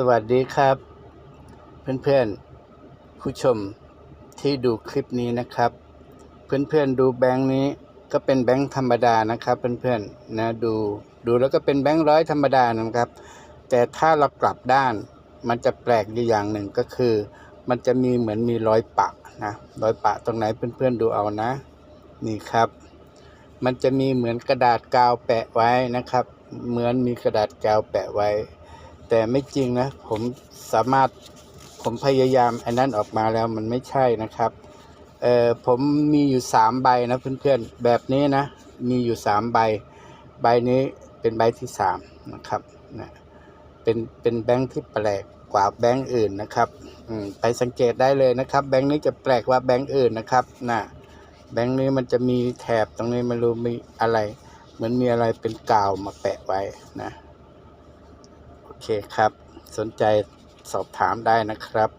สวัสดีครับ เพื่อนๆ ผู้ชมที่ดูคลิปนี้นะครับ เพื่อนๆดูแบงค์นี้ก็เป็นแบงค์ธรรมดานะครับเพื่อนๆนะดูดูแล้วก็เป็นแบงค์ร้อยธรรมดานะครับ แต่ถ้าเรากลับด้านมันจะแปลกอยู่อย่างหนึ่งก็คือ มันจะมีเหมือนมีรอยปะนะรอยปะตรงไหนเพื่อนๆดูเอานะ นี่ครับ มันจะมีเหมือนกระดาษกาวแปะไว้นะครับ เหมือนมีกระดาษกาวแปะไว้ แต่ไม่จริงนะ ผมสามารถผมพยายามอันนั้นออกมาแล้วมันไม่ใช่นะครับเอ่อผมมีอยู่สามใบนะเพื่อนๆแบบนี้นะ มีอยู่สามใบ ใบนี้เป็นใบที่สามนะครับนะเป็นเป็นแบงค์ที่แปลกกว่าแบงค์อื่นนะครับไปสังเกตได้เลยนะครับ แบงค์นี้จะแปลกกว่าแบงค์อื่นนะครับนะแบงค์นี้มันจะมีแถบตรงนี้ไม่รู้มีอะไร เหมือนมีอะไรเป็นกาวมาแปะไว้นะ โอเคครับ สนใจสอบถามได้นะครับ